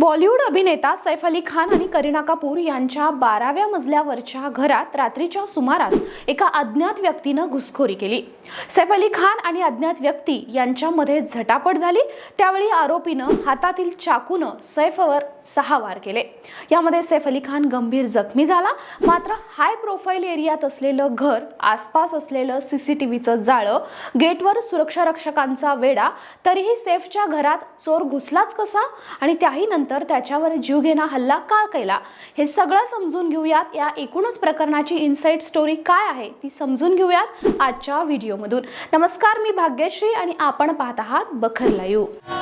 बॉलिवूड अभिनेता सैफ अली खान आणि करीना कपूर यांच्या बाराव्या मजल्यावरच्या घरात रात्रीच्या सुमारास एका अज्ञात व्यक्तीनं घुसखोरी केली. सैफ अली खान आणि अज्ञात व्यक्ती यांच्यामध्ये झटापट झाली. त्यावेळी आरोपीनं हातातील चाकूनं सैफवर सहा वार केले. यामध्ये सैफ अली खान गंभीर जखमी झाला. मात्र हाय प्रोफाईल एरियात असलेलं घर आसपास असलेलं सीसीटीव्हीचं जाळं गेटवर सुरक्षा रक्षकांचा वेढा तरीही सैफच्या घरात चोर घुसलाच कसा? आणि त्याही नंतर त्याच्यावर जीवघेणा हल्ला का केला? हे सगळं समजून घेऊयात. या एकूणच प्रकरणाची इनसाईट स्टोरी काय आहे ती समजून घेऊयात आजच्या व्हिडिओमधून नमस्कार मी भाग्यश्री आणि आपण पाहत आहात बखर लाईव्ह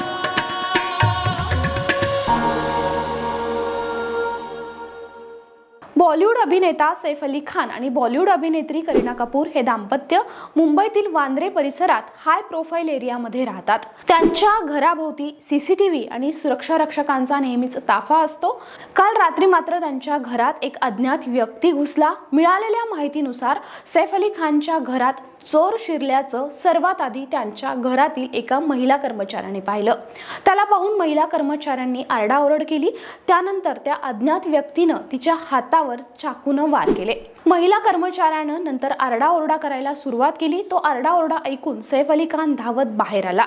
बॉलिवूड अभिनेता सैफ अली खान आणि बॉलिवूड अभिनेत्री करीना कपूर हे दाम्पत्य मुंबईतील वांद्रे परिसरात हाय प्रोफाईल एरियामध्ये राहतात. त्यांच्या घराभोवती सीसीटीव्ही आणि सुरक्षा रक्षकांचा नेहमीच ताफा असतो. काल रात्री मात्र त्यांच्या घरात एक अज्ञात व्यक्ती घुसला. मिळालेल्या माहितीनुसार सैफ अली खानच्या घरात चोर शिरल्याचं सर्वात आधी त्यांच्या घरातील एका महिला कर्मचाऱ्याने पाहिलं. त्याला पाहून महिला कर्मचाऱ्यांनी आरडाओरड केली. त्यानंतर त्या अज्ञात व्यक्तीनं तिच्या हातावर चाकूनं वार केले. महिला कर्मचाऱ्यानं नंतर आरडाओरडा करायला सुरुवात केली. तो आरडाओरडा ऐकून सैफ अली खान धावत बाहेर आला.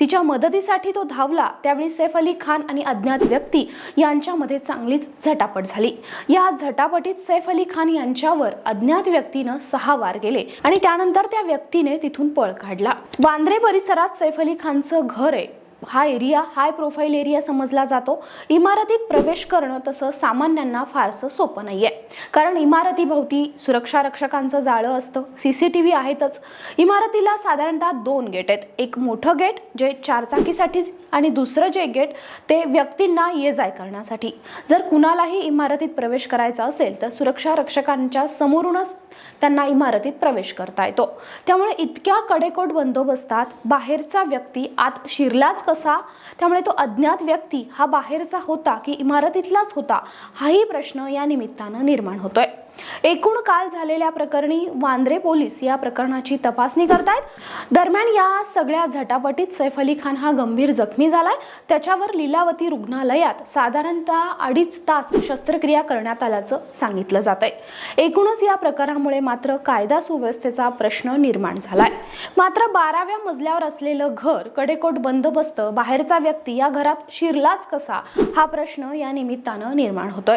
तिच्या मदतीसाठी तो धावला. त्यावेळी सैफ अली खान आणि अज्ञात व्यक्ती यांच्यामध्ये चांगलीच झटापट झाली. या झटापटीत सैफ अली खान यांच्यावर अज्ञात व्यक्तीनं सहा वार केले आणि त्यानंतर त्या व्यक्तीने तिथून पळ काढला. वांद्रे परिसरात सैफ अली खानचं घर आहे. हा एरिया हाय प्रोफाईल एरिया समजला जातो. इमारतीत प्रवेश करणं तसं सामान्यांना फारसं सोपं नाही आहे कारण इमारतीभोवती सुरक्षा रक्षकांचं जाळं असतं. सी सी टी व्ही आहेतच. इमारतीला साधारणतः दोन गेट आहेत. एक मोठं गेट जे चारचाकीसाठीच आणि दुसरं जे गेट ते व्यक्तींना ये जाय करण्यासाठी. जर कुणालाही इमारतीत प्रवेश करायचा असेल तर सुरक्षा रक्षकांच्या समोरूनच त्यांना इमारतीत प्रवेश करता येतो. त्यामुळे इतक्या कडेकोट बंदोबस्तात बाहेरचा व्यक्ती आत शिरलाच कसा? त्यामुळे तो अज्ञात व्यक्ती हा बाहेरचा होता की इमारतीतलाच होता? हाही प्रश्न या निमित्तानं निर्माण होतोय. एकूण काल झालेल्या प्रकरणी वांद्रे पोलीस या प्रकरणाची तपासणी करतायत. दरम्यान या सगळ्या झटापटीत सैफ अली खान हा गंभीर जखमी झालाय. त्याच्यावर लीलावती रुग्णालयात साधारणतः अडीच तास शस्त्रक्रिया करण्यात आल्याचं सांगितलं जात आहे एकूणच या प्रकारामुळे मात्र कायदा सुव्यवस्थेचा प्रश्न निर्माण झालाय. मात्र बाराव्या मजल्यावर असलेलं घर कडेकोट बंदोबस्त बाहेरचा व्यक्ती या घरात शिरलाच कसा हा प्रश्न या निमित्तानं निर्माण होतोय.